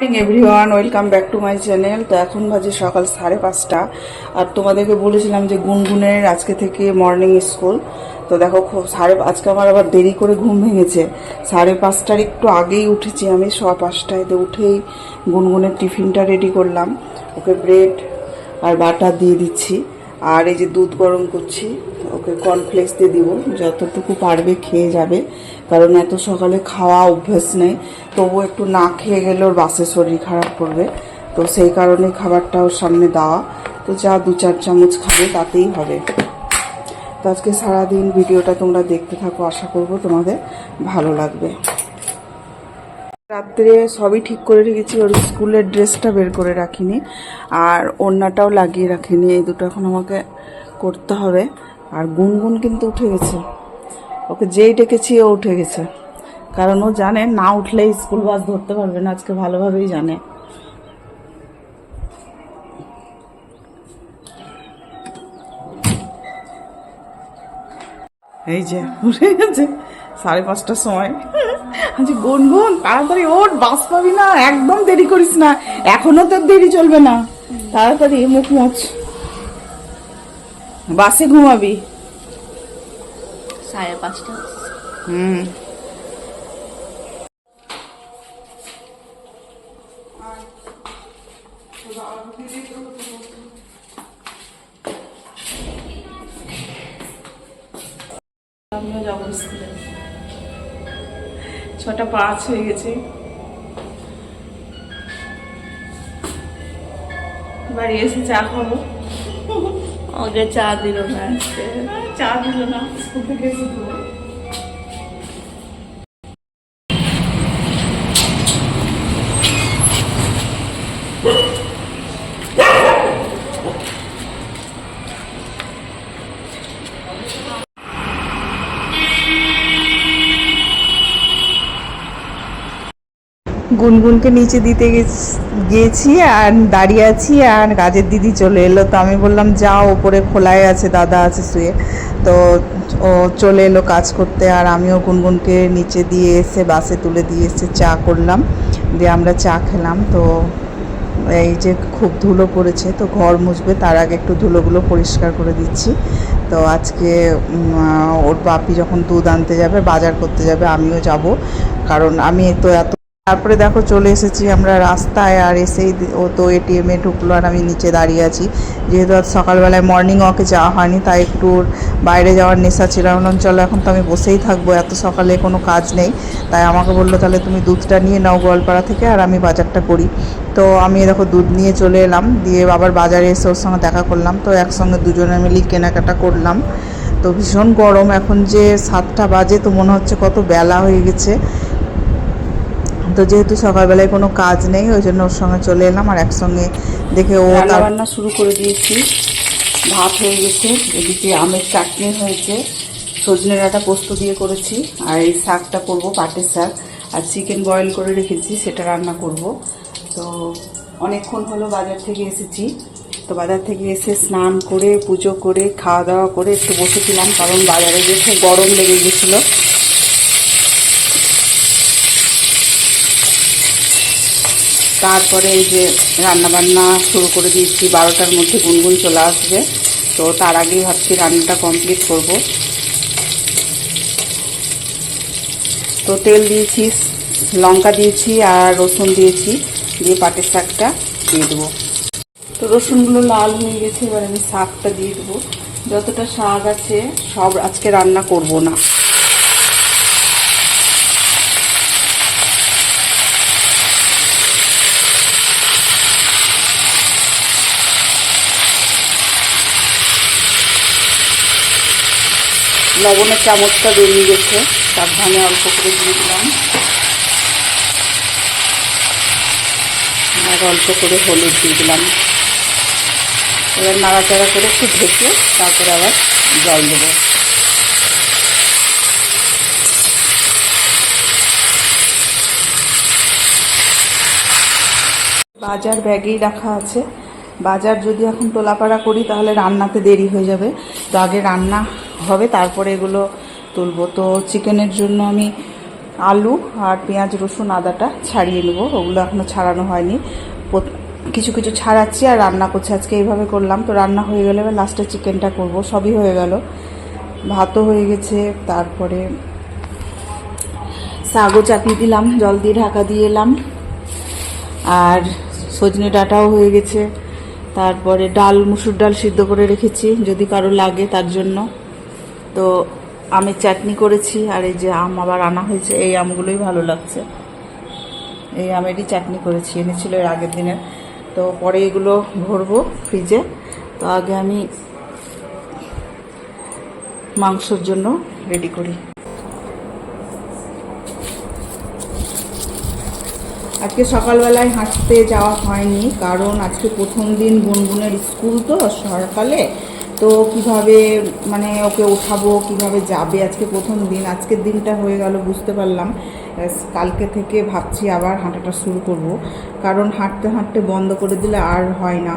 Morning everyone welcome back to my channel তো এখন বাজে সকাল সাড়ে পাঁচটা। আর তোমাদেরকে বলেছিলাম যে গুনগুনের আজকে থেকে মর্নিং স্কুল তো দেখো খুব সাড়ে আজকে আমার আবার দেরি করে ঘুম ভেঙেছে। সাড়ে পাঁচটার একটু আগেই উঠেছি আমি সোয়া পাঁচটায় উঠেই গুনগুনের টিফিনটা রেডি করলাম। ওকে ব্রেড আর বাটার দিয়ে দিচ্ছি। আর এই যে দুধ গরম করছি, ওকে কর্নফ্লেক্স দিয়ে দিব, যতটুকু পারবে খেয়ে যাবে। কারণ এত সকালে খাওয়া অভ্যেস নেই তবু একটু না খেয়ে গেলে ওর বাসে শরীর খারাপ করবে। তো সেই কারণে খাবারটা ওর সামনে দেওয়া। তো যা দু চার চামচ খাবে, তাতেই হবে। তো আজকে সারাদিন ভিডিওটা তোমরা দেখতে থাকো, আশা করব তোমাদের ভালো লাগবে। রাত্রে সবই ঠিক করে রেখেছি, ওর স্কুলের ড্রেসটা বের করে রাখিনি, আর ওড়নাটাও লাগিয়ে রাখিনি, এই দুটো এখন আমাকে করতে হবে। আর গুনগুন কিন্তু উঠে গেছে। ওকে যেই ডেকেছি, ও উঠে গেছে। কারণ ও জানে, না উঠলে স্কুল বাস ধরতে পারবে না, আজকে ভালোভাবেই জানে। এই যে, উঠে গেছে। সাড়ে পাঁচটার সময়। আজ গুনগুন তাড়াতাড়ি ওঠ বাস পাবি না একদম দেরি করিস না। এখনও তোর দেরি চলবে না। তাড়াতাড়ি মুখ মোচ বাসে ঘুমাবি। সাড়ে পাঁচটা। হুম। আমিও যাব স্কুলে। ছটা পাঁচ হয়ে গেছে। বাড়ি এসে চা খাব। ওকে চা দিল না। আজকে চা দিল না স্কুল থেকে এসে দেবো গুনগুনকে নিচে দিতে গেছ- আর দাঁড়িয়ে আছি আর কাজের দিদি চলে এলো। তো আমি বললাম, যাও, ওপরে খোলায় আছে, দাদা আছে শুয়ে। তো ও চলে এলো কাজ করতে আর আমিও গুনগুনকে নিচে দিয়ে এসে বাসে তুলে দিয়ে এসে চা করলাম। দিয়ে আমরা চা খেলাম। তো এই যে খুব ধুলো পড়েছে, তো ঘর মুছবে, তার আগে একটু ধুলোগুলো পরিষ্কার করে দিচ্ছি। তো আজকে ওর বাপি যখন দুধ আনতে যাবে, বাজার করতে যাবে, আমিও যাব। কারণ আমি তো এত তারপরে দেখো চলে এসেছি আমরা রাস্তায় আর এসেই ও তো এটিএমে ঢুকলো আর আমি নিচে দাঁড়িয়ে আছি। যেহেতু আজ সকালবেলায় মর্নিং ওয়াকে যাওয়া হয়নি, তাই একটু বাইরে যাওয়ার নেশা ছিল। চলো, এখন তো আমি বসেই থাকব, এত সকালে কোনো কাজ নেই। তাই আমাকে বলল, তাহলে তুমি দুধটা নিয়ে নাও গোয়ালপাড়া থেকে আর আমি বাজারটা করি। তো আমি দেখো দুধ নিয়ে চলে এলাম, দিয়ে আবার বাজারে এসে ওর সঙ্গে দেখা করলাম। তো একসঙ্গে দুজনে মিলেই কেনাকাটা করলাম। তো ভীষণ গরম, এখন যে সাতটা বাজে, তো মনে হচ্ছে কত বেলা হয়ে গেছে। তো যেহেতু সকালবেলায় কোনো কাজ নেই, ওই জন্য ওর সঙ্গে চলে এলাম আর একসঙ্গে দেখে ও রান্না শুরু করে দিয়েছি। ভাত হয়ে গেছে, এদিকে আমের চাটনি হয়েছে। সজনে ডাঁটা পোস্ত দিয়ে করেছি, আর এই শাকটা করব, পাটের শাক। আর চিকেন বয়েল করে রেখেছি, সেটা রান্না করব। তো অনেকক্ষণ হলো বাজার থেকে এসেছি। তো বাজার থেকে এসে স্নান করে, পুজো করে, খাওয়া দাওয়া করে একটু বসেছিলাম, কারণ বাজারে গিয়ে খুব গরম লেগে গেছিল। তারপরে এই যে রান্না বান্না শুরু করে দিয়েছি, বারোটার মধ্যে গুনগুন চলে আসবে। তো তার আগেই ভাবছি রান্নাটা কমপ্লিট করব। তো তেল দিয়েছি, লঙ্কা দিয়েছি আর রসুন দিয়েছি, দিয়ে পাটের শাকটা দিয়ে দেবো। তো রসুনগুলো লাল হয়ে গেছে, এবার আমি শাকটা দিয়ে দেবো। যতটা শাক আছে, সব আজকে রান্না করব না। লবণের চামচটা বেরিয়ে গেছে। সাবধানে অল্প করে দিয়ে দিলাম। আর অল্প করে হলুদ দিয়ে দিলাম। এবার নাড়াচাড়া করে একটু ঢেকে তারপরে আবার জল দেবো। বাজার ব্যাগেই রাখা আছে। বাজার যদি এখন তোলাপাড়া করি, তাহলে রান্নাতে দেরি হয়ে যাবে। তো আগে রান্না হবে। তারপরে এগুলো তুলবো। তো চিকেনের জন্য আমি আলু আর পেঁয়াজ, রসুন, আদাটা ছাড়িয়ে নেব। ওগুলো এখনও ছাড়ানো হয়নি। কিছু কিছু ছাড়াচ্ছি আর রান্না করছি। আজকে এইভাবে করলাম। তো রান্না হয়ে গেলে এবার লাস্টে চিকেনটা করব। সবই হয়ে গেল। ভাতও হয়ে গেছে। তারপরে শাকও চাপিয়ে দিলাম। জল দিয়ে ঢাকা দিয়ে এলাম। আর সজনে ডাঁটাও হয়ে গেছে। তারপরে ডাল, মুসুর ডাল সিদ্ধ করে রেখেছি। যদি কারও লাগে তার জন্য। তো আমের চাটনি করেছি, আর এই যে আম আবার আনা হয়েছে, এই আমগুলোই ভালো লাগছে। এই আমেরই চাটনি করেছি, এনেছিল এর আগের দিনের। তো পরে এগুলো ভরবো ফ্রিজে। তো আগে আমি মাংসর জন্য রেডি করি। আজকে সকালবেলায় হাঁটতে যাওয়া হয়নি, কারণ আজকে প্রথম দিন গুনগুনের স্কুল তো সকালে। তো কীভাবে মানে ওকে ওঠাবো কীভাবে যাবে আজকে প্রথম দিন? আজকের দিনটা হয়ে গেল, বুঝতে পারলাম। কালকে থেকে ভাবছি আবার হাঁটাটা শুরু করব। কারণ হাঁটতে হাঁটতে বন্ধ করে দিলে আর হয় না।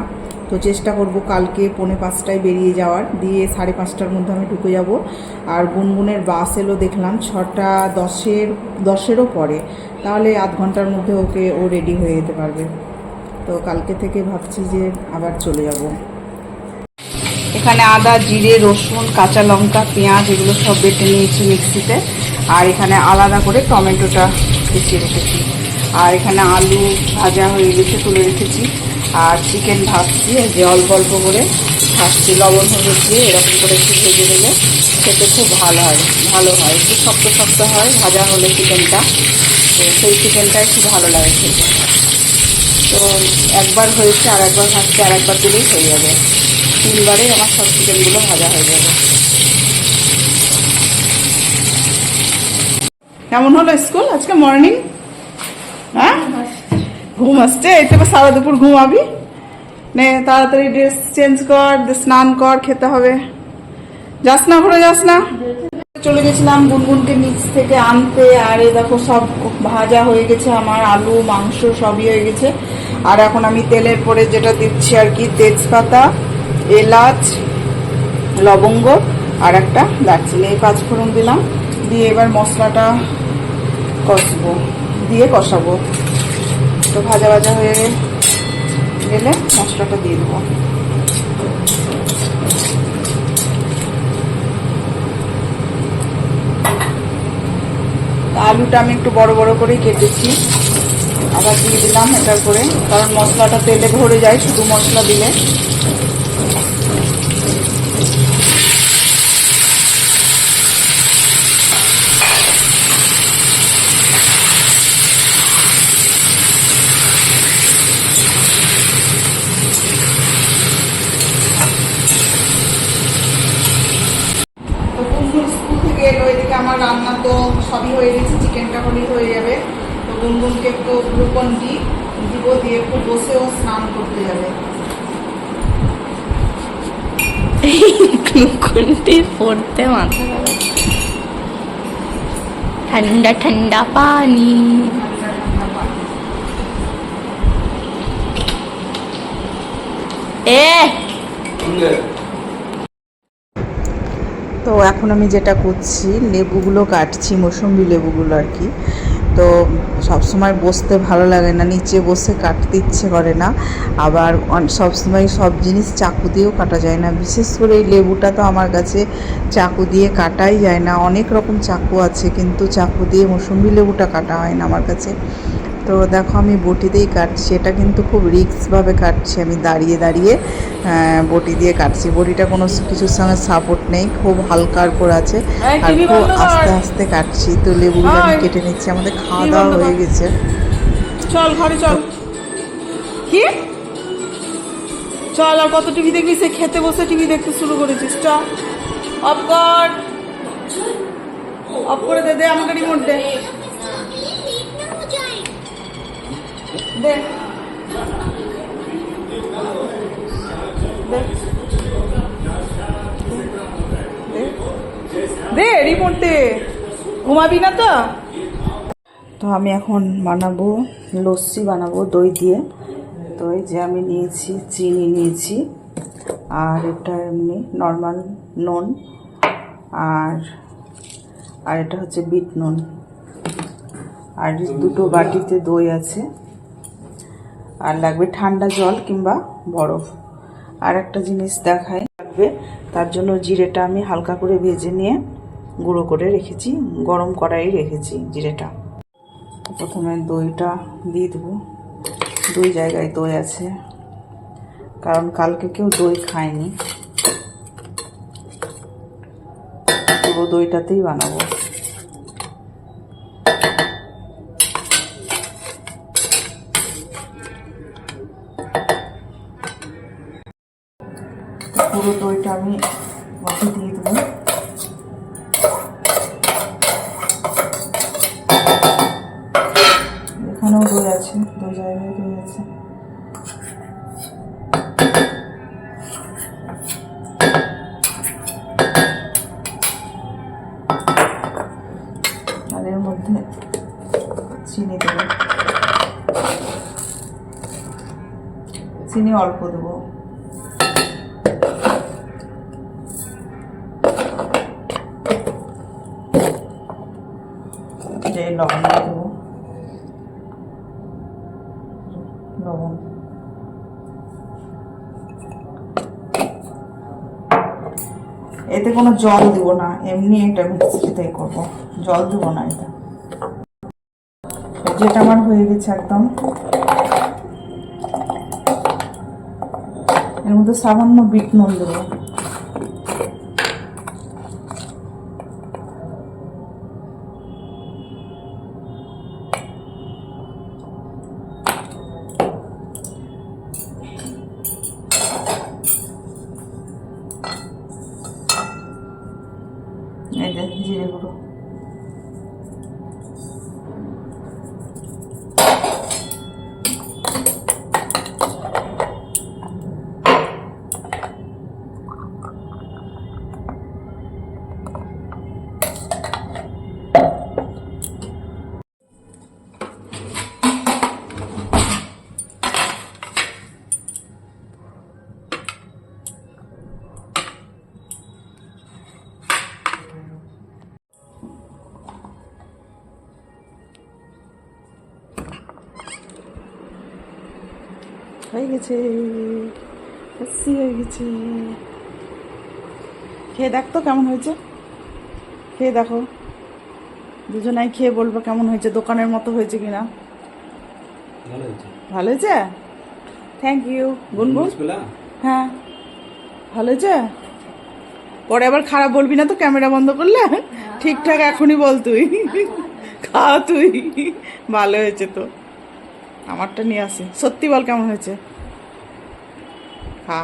তো চেষ্টা করব কালকে পৌনে পাঁচটায় বেরিয়ে যাওয়ার। দিয়ে সাড়ে পাঁচটার মধ্যে আমি ঢুকে যাব। আর গুনগুনের বাস এলো দেখলাম, ছটা দশের, দশেরও পরে। তাহলে আধ ঘণ্টার মধ্যে ওকে ও রেডি হয়ে যেতে পারবে। তো কালকে থেকে ভাবছি যে আবার চলে যাব। এখানে আদা, জিরে, রসুন, কাঁচা লঙ্কা, পেঁয়াজ, এগুলো সব বেটে নিয়েছি মিক্সিতে। আর এখানে আলাদা করে টমেটোটা পিছিয়ে রেখেছি। আর এখানে আলু ভাজা হয়ে গেছে তুলে রেখেছি। আর চিকেন ভাজছি যে অল্প অল্প করে ভাজছি, লবণ হলুদ দিয়ে এরকম করে একটু ভেজে দিলে খেতে খুব ভালো হয় ভালো হয়। একটু শক্ত শক্ত হয়, ভাজা হলে চিকেনটা তো সেই চিকেনটা একটু ভালো লাগে খেতে। তো একবার হয়েছে আর একবার ভাজতে আর একবার দিলেই হয়ে যাবে। তিনবারে আমার সব চিকেনগুলো ভাজা হয়ে যাবে। কেমন হলো স্কুল? আজকে মর্নিং হ্যাঁ? ঘুম আসছে। থেকে সারা দুপুর ঘুমাবি। নে, তাড়াতাড়ি ড্রেস চেঞ্জ কর স্নান কর, খেতে হবে। যাস না ঘুরে, যাস না। চলে গেছিলাম গুনগুনকে নিচ থেকে আনতে। আর এই দেখো সব ভাজা হয়ে গেছে আমার, আলু, মাংস সবই হয়ে গেছে। আর এখন আমি তেলের পরে যেটা দিচ্ছি আর কি, তেজপাতা। এলাচ, লবঙ্গ আর একটা দারচিনি। এই পাঁচ ফোড়ন দিলাম। দিয়ে এবার মশলাটা কষবো, দিয়ে কষাবো। তো ভাজা ভাজা হয়ে গেলে মশলাটা দিয়ে দেবো। আলুটা আমি একটু বড় বড় করেই কেটেছি। আবার দিয়ে দিলাম এটার করে, কারণ মশলাটা তেলে ভরে যায়, শুধু মশলা দিলে তো গুনগুন স্কুল থেকে এলো এদিকে আমার রান্না তো সবই হয়ে গেছে চিকেনটা হলেই হয়ে যাবে। তো গুনগুনকে একটু গ্লুকন ডি দিব দিয়ে একটু বসেও স্নান করতে যাবে। পড়তে মাথা ঠান্ডা ঠান্ডা পানি। এ! তো এখন আমি যেটা করছি, লেবুগুলো কাটছি, মৌসুম্বি লেবুগুলো আর কি। তো সব সময় বসতে ভালো লাগে না, নিচে বসে কাটতে ইচ্ছে করে না। আবার সব সময় সব জিনিস চাকু দিয়েও কাটা যায় না। বিশেষ করে এই লেবুটা তো আমার কাছে চাকু দিয়ে কাটাই যায় না। অনেক রকম চাকু আছে, কিন্তু চাকু দিয়ে মৌসুম্বি লেবুটা কাটা হয় না আমার কাছে। তো দেখো আমি বটিতেই কাটছি। এটা কিন্তু খুব রিক্সভাবে কাটছি। আমি দাঁড়িয়ে দাঁড়িয়ে বটি দিয়ে কাটছি। বটিটা কোনো কিছুর সঙ্গে সাপোর্ট নেই। খুব হালকার উপর আছে। আর খুব আস্তে আস্তে কাটছি। তো লেবুগুলো আমি কেটে নিচ্ছি। আমাদের খাওয়া দাওয়া হয়ে গেছে। চল ঘরে চল। কি? চল আর কত টিভি দেখবি? সে খেতে বসে টিভি দেখতে শুরু করেছিস। চল অফ কর। অফ করে দে দে আমাকে রিমোট দে। দে দে। রিমোট ঘুমাবি না তো? তো আমি এখন বানাবো, লস্যি বানাবো দই দিয়ে। তো এই যে আমি নিয়েছি, চিনি নিয়েছি, আর এটা এমনি নর্মাল নুন, আর আর এটা হচ্ছে বিট নুন। আর দুটো বাটিতে দই আছে। আর লাগবে ঠান্ডা জল কিংবা বরফ। আর একটা জিনিস দেখাই লাগবে, তার জন্য জিরেটা আমি হালকা করে ভেজে নিয়ে গুঁড়ো করে রেখেছি, গরম কড়াই রেখেছি জিরেটা। প্রথমে দইটা দিয়ে দেবো। দুই জায়গায় দই আছে, কারণ কালকে কেউ দই খায়নি। পুরো দইটাতেই বানাবো। চিনি অল্প দেবো। যে লবণ দেবো। লবণ। এতে কোনো জল দিব না, এমনি এটা মিক্সিতেই করব। জল দিব না এটা। যেটা আমার হয়ে গেছে একদম। এর মধ্যে সামান্য বিট নুন দেবো। এই যে জিরে গুঁড়ো। গেছে লস্যি হয়ে গেছে খেয়ে দেখ তো কেমন হয়েছে। খেয়ে দেখো। দুজনাই খেয়ে বলব কেমন হয়েছে দোকানের মতো হয়েছে কিনা। ভালো হয়েছে। ভালো হয়েছে? থ্যাংক ইউ গুনগুন হ্যাঁ। ভালো হয়েছে? পরে আবার খারাপ বলবি না তো ক্যামেরা বন্ধ করলে? ঠিকঠাক এখনই বল তুই। খা তুই। ভালো হয়েছে তো। আমারটা নিয়ে আসি। সত্যি বল কেমন হয়েছে? খা